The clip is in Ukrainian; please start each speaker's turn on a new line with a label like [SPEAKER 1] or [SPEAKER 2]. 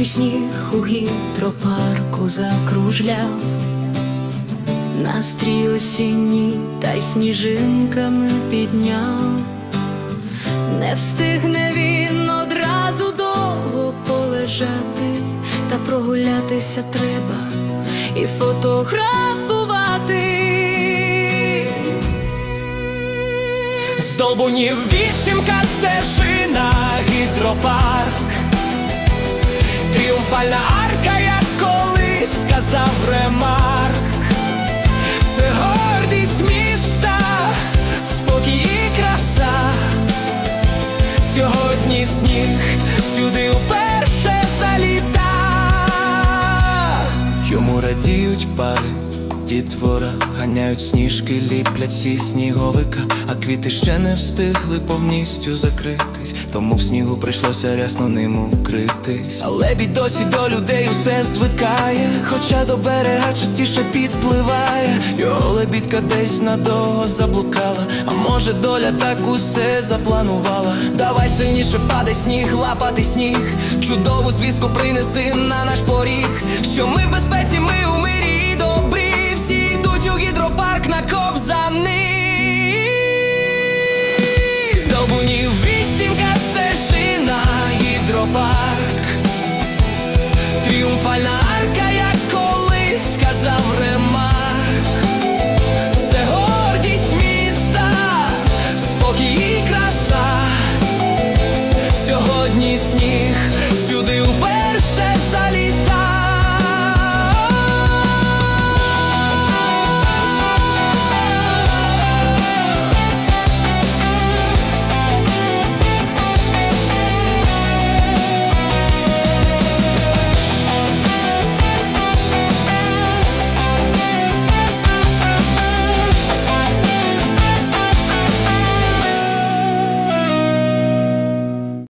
[SPEAKER 1] Перший сніг у гідропарку закружляв, настрій осінній та й сніжинками підняв, не встигне він одразу довго полежати, та прогулятися треба і фотографувати.
[SPEAKER 2] Здолбунів вісімка стежина, гідропарк, тріумфальна арка, як колись сказав Ремарк. Це гордість міста, спокій і краса. Сьогодні сніг сюди уперше заліта. Йому радіють пари, дітвора, ганяють сніжки, ліплять всі сніговика, а квіти ще не встигли повністю закритись, тому в снігу прийшлося рясно ним укритись. Але бід досі до людей все звикає, хоча до берега частіше підпливає. Його лебідка десь надовго заблукала, а може доля так усе запланувала. Давай сильніше падай сніг, лапати сніг. Чудову звістку принеси на наш поріг. Що ми в безпеці, ми у Триумфальна арка, як колись сказав Ремарк це гордість міста, спокій і краса, сьогодні сніг.